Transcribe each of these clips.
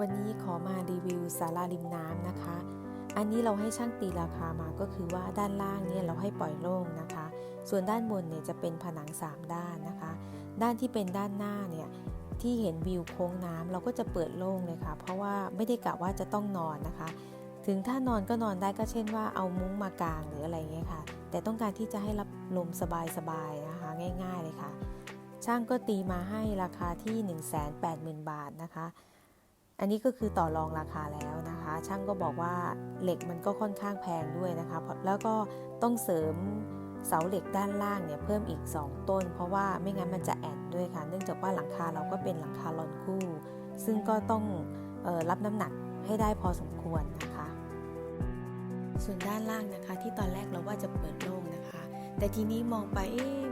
วันนี้ขอมารีวิวศาลาริมน้ำนะคะ อันนี้เราให้ช่างตีราคามาก็คือว่าด้านล่างเนี่ยเราให้ปล่อยโล่งนะคะ ส่วนด้านบนเนี่ยจะเป็นผนัง 3 ด้านนะคะ ด้านที่เป็นด้านหน้าเนี่ยที่เห็นวิวโค้งน้ำเราก็จะเปิดโล่งเลยค่ะ เพราะว่าไม่ได้กะว่าจะต้องนอนนะคะ ถึงถ้านอนก็นอนได้ก็เช่นว่าเอามุ้งมากางหรืออะไรเงี้ยค่ะ แต่ต้องการที่จะให้รับลมสบายๆนะคะ ง่าย ๆเลยค่ะ ช่างก็ตีมาให้ราคาที่ 180,000 บาทนะคะ อันนี้ก็คือต่อรองราคาแล้วนะคะ ช่างก็บอกว่าเหล็กมันก็ค่อนข้างแพงด้วยนะคะแล้วก็ต้องเสริมเสาเหล็กด้านล่างเนี่ยเพิ่มอีก 2 ต้น เพราะว่าไม่งั้นมันจะแอนด้วยค่ะ เนื่องจากว่าหลังคาเราก็เป็นหลังคาลอนคู่ ซึ่งก็ต้องออรับน้ำหนักให้ได้พอสมควรนะคะ ส่วนด้านล่างนะคะที่ตอนแรกเราว่าจะเปิดโล่งนะคะ แต่ทีนี้มองไป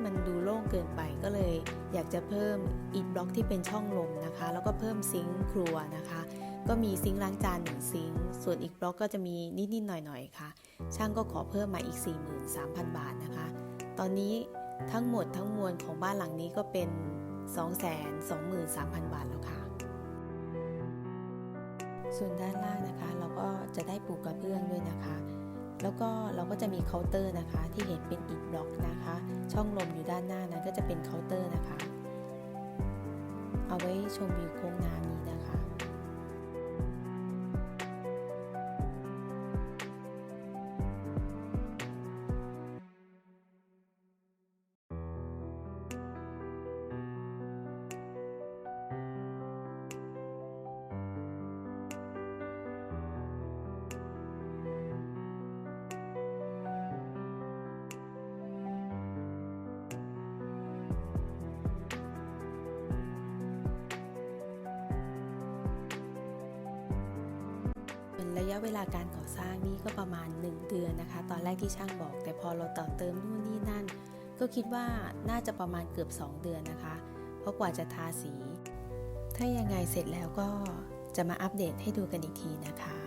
มันดูโล่งเกินไปก็เลย อยากจะเพิ่มอิฐบล็อกที่เป็นช่องลมนะคะ แล้วก็เพิ่มซิงค์ครัวนะคะ ก็มีซิงค์ล้างจานหนึ่งซิงค์ส่วนอีกบล็อกก็จะมีนิดๆหน่อยๆค่ะ ช่างก็ขอเพิ่มมาอีก 43,000 บาทนะคะ ตอนนี้ทั้งหมดทั้งมวลของบ้านหลังนี้ก็เป็น 223,000 บาทแล้วค่ะ ส่วนด้านล่างนะคะ เราก็จะได้ปูกระเบื้องด้วยนะคะ แล้วก็เราก็จะมีเคาน์เตอร์นะคะ ที่เห็นเป็นอิฐบล็อกนะคะ ช่องลมอยู่ด้านหน้านั้นก็จะเป็นเคาน์เตอร์นะคะ เอาไว้ชมวิวโค้งน้ำนี้ ระยะเวลาการก่อสร้างนี่ก็ประมาณ 1 เดือนนะคะ ตอนแรกที่ช่างบอก แต่พอเราต่อเติมนู่นนี่นั่น ก็คิดว่าน่าจะประมาณเกือบ 2 เดือนนะคะ เพราะกว่าจะทาสี ถ้ายังไงเสร็จแล้วก็จะมาอัปเดตให้ดูกันอีกทีนะคะ